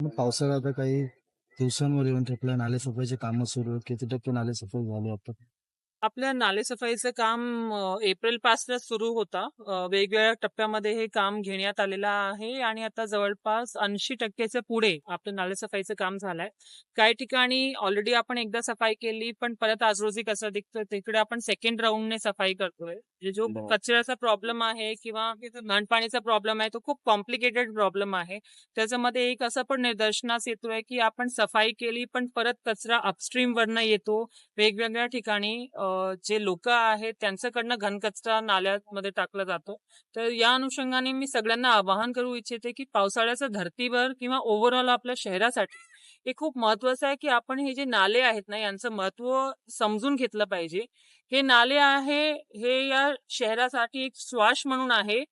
मग पावसाळा आता काही दिवसांवर येऊन ठेपला नाले सफाईचे कामं सुरू आहेत किती टक्के नाले सफाई झाले आता? आपल्या नालेसफाईचं काम एप्रिलपासून सुरू होता. वेगवेगळ्या टप्प्यामध्ये हे काम घेण्यात आलेलं आहे आणि आता जवळपास ऐंशी टक्क्याच्या पुढे आपलं नालेसफाईचं काम झालंय. काही ठिकाणी ऑलरेडी आपण एकदा सफाई केली पण परत आज रोजी कसं दिसतं तिकडे आपण सेकंड राऊंडने सफाई करतोय. म्हणजे जो. कचऱ्याचा प्रॉब्लेम आहे किंवा घाणपाणीचा प्रॉब्लेम आहे तो खूप कॉम्प्लिकेटेड प्रॉब्लेम आहे. त्याच्यामध्ये एक असं पण निदर्शनास येतोय की आपण सफाई केली पण परत कचरा अपस्ट्रीम वरनं येतो. वेगवेगळ्या ठिकाणी जे लोक आहेत त्यांच्याकडनं घनकचरा नाल्यामध्ये टाकला जातो. तर या अनुषंगाने मी सगळ्यांना आवाहन करू इच्छिते की पावसाळ्याचं धर्तीवर किंवा ओव्हरऑल आपल्या शहरासाठी हे खूप महत्वाचं आहे की आपण हे जे नाले आहेत ना यांचं महत्त्व समजून घेतलं पाहिजे. हे नाले आहे हे या शहरासाठी एक श्वास म्हणून आहे.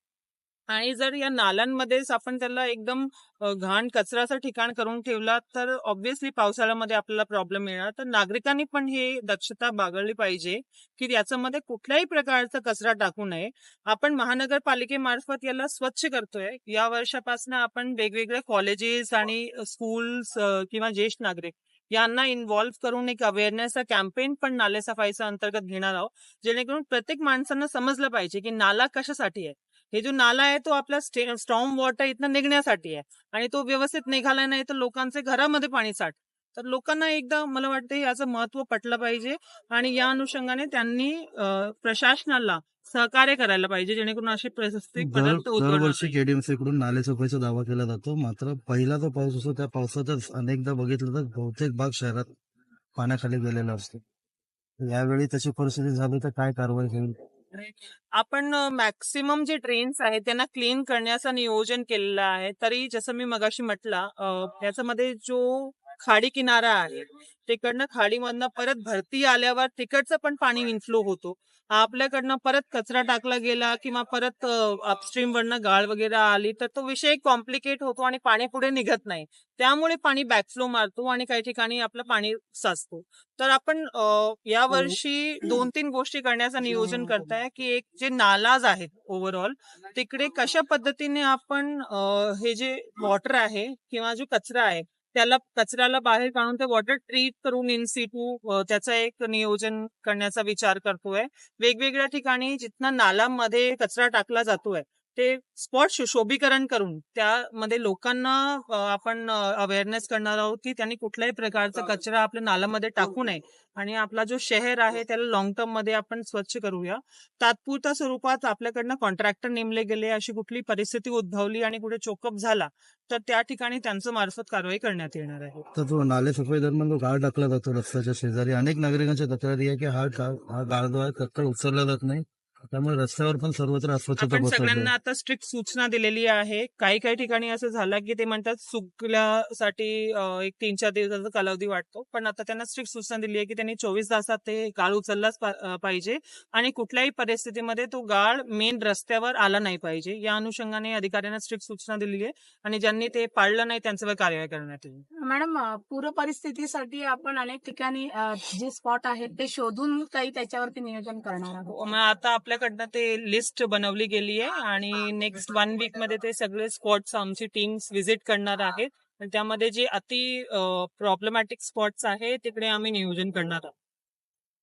आणि जर या नाल्यांमध्येच आपण त्याला एकदम घाण कचऱ्याचं ठिकाण करून ठेवला तर ऑब्व्हियसली पावसाळ्यामध्ये आपल्याला प्रॉब्लेम येणार तर नागरिकांनी पण हे दक्षता बाळगली पाहिजे की याच्यामध्ये कुठल्याही प्रकारचा कचरा टाकू नये. आपण महानगरपालिकेमार्फत याला स्वच्छ करतोय. या वर्षापासून आपण वेगवेगळ्या कॉलेजेस आणि स्कूल्स किंवा ज्येष्ठ नागरिक यांना इन्व्हॉल्व्ह करून एक अवेअरनेसचा कॅम्पेन पण नाले सफाईचा अंतर्गत घेणार आहोत. जेणेकरून प्रत्येक माणसांना समजलं पाहिजे की नाला कशासाठी आहे. हे जो नाला आहे तो आपला स्ट्रॉंग वॉटर इथनं निघण्यासाठी आहे. आणि तो व्यवस्थित निघाला नाही तर लोकांचे घरामध्ये पाणी साठ. तर लोकांना एकदा मला वाटतं याचं महत्त्व पटलं पाहिजे आणि या अनुषंगाने त्यांनी प्रशासनाला सहकार्य करायला पाहिजे जेणेकरून असे दरवर्षी. केडीएमसी कडून नाले सफाईचा दावा केला जातो. मात्र पहिला जो पाऊस असतो त्या पावसातच अनेकदा बघितलं तर बहुतेक भाग शहरात पाण्याखाली गेलेला असतो. यावेळी तशी परिस्थिती झाली तर काय कारवाई होईल? आपण मॅक्सिमम जे ट्रेन्स आहेत त्यांना क्लीन करण्याचं नियोजन केलेलं आहे. तरी जसं मी मगाशी म्हटलं याच्यामध्ये जो खाडी किनारा आहे तिकडनं खाडीमधनं परत भरती आल्यावर तिकडचं पण पाणी इन्फ्लो होतो. आपल्याकडनं परत कचरा टाकला गेला किंवा परत अपस्ट्रीम वरनं गाळ वगैरे आली तर तो विषय कॉम्प्लिकेट होतो आणि पाणी पुढे निघत नाही. त्यामुळे पाणी बॅकफ्लो मारतो आणि काही ठिकाणी आपलं पाणी साचतो. तर आपण या वर्षी दोन तीन गोष्टी करण्याचं नियोजन करताय की एक जे नालाज आहेत ओव्हरऑल तिकडे कशा पद्धतीने आपण हे जे वॉटर आहे किंवा जो कचरा आहे त्याला कचऱ्याला बाहेर काढून ते वॉटर ट्रीट करून इन सिटू त्याचं एक नियोजन करण्याचा विचार करतोय. वेगवेगळ्या ठिकाणी जिथं नालामध्ये कचरा टाकला जातोय ते स्पॉट शोभीकरण करून त्यामध्ये लोकांना आपण अवेअरनेस करणार आहोत की त्यांनी कुठल्याही प्रकारचा कचरा आपल्या नाल्यामध्ये टाकू नये आणि आपला जो शहर आहे त्याला लॉंग टर्ममध्ये आपण स्वच्छ करूया. तात्पुरत्या स्वरूपात आपल्याकडनं कॉन्ट्रॅक्टर नेमले गेले अशी कुठली परिस्थिती उद्भवली आणि कुठे चोकअप झाला तर त्या ठिकाणी त्यांचं मार्फत कारवाई करण्यात येणार आहे. तर तो नाले सफाई दरम्यान जो गाळ टाकला जातो रस्त्याच्या शेजारी. अनेक नागरिकांच्या तक्रारी आहे की हा हा गाळ जो आहे उचलला जात नाही. त्यामुळे रस्त्यावर पण सर्वत्र अस्वच्छता आपण सगळ्यांना. आता स्ट्रिक्ट सूचना दिलेली आहे. काही काही ठिकाणी असं झालं की ते म्हणतात सुकल्यासाठी अं, एक तीन चार दिवसाचा कालावधी वाटतो पण आता त्यांना स्ट्रिक्ट सूचना दिली आहे की त्यांनी चोवीस तासात ते गाळ उचललाच पा- अं, पाहिजे. आणि कुठल्याही परिस्थितीमध्ये तो गाळ मेन रस्त्यावर आला नाही पाहिजे. या अनुषंगाने अधिकाऱ्यांना स्ट्रिक्ट सूचना दिली आहे. आणि ज्यांनी ते पाळलं नाही त्यांच्यावर कारवाई करण्यात येईल. मॅडम पूर परिस्थितीसाठी आपण अनेक ठिकाणी जे स्पॉट आहेत ते शोधून काही त्याच्यावरती नियोजन करणार आहोत. मग आता आपल्याकडनं ते लिस्ट बनवली गेली आहे आणि नेक्स्ट वन वीकमध्ये ते सगळे स्पॉट्स आमची टीम्स व्हिजिट करणार आहेत. त्यामध्ये जे अति प्रॉब्लेमॅटिक स्पॉट्स आहे तिकडे आम्ही नियोजन करणार आहोत.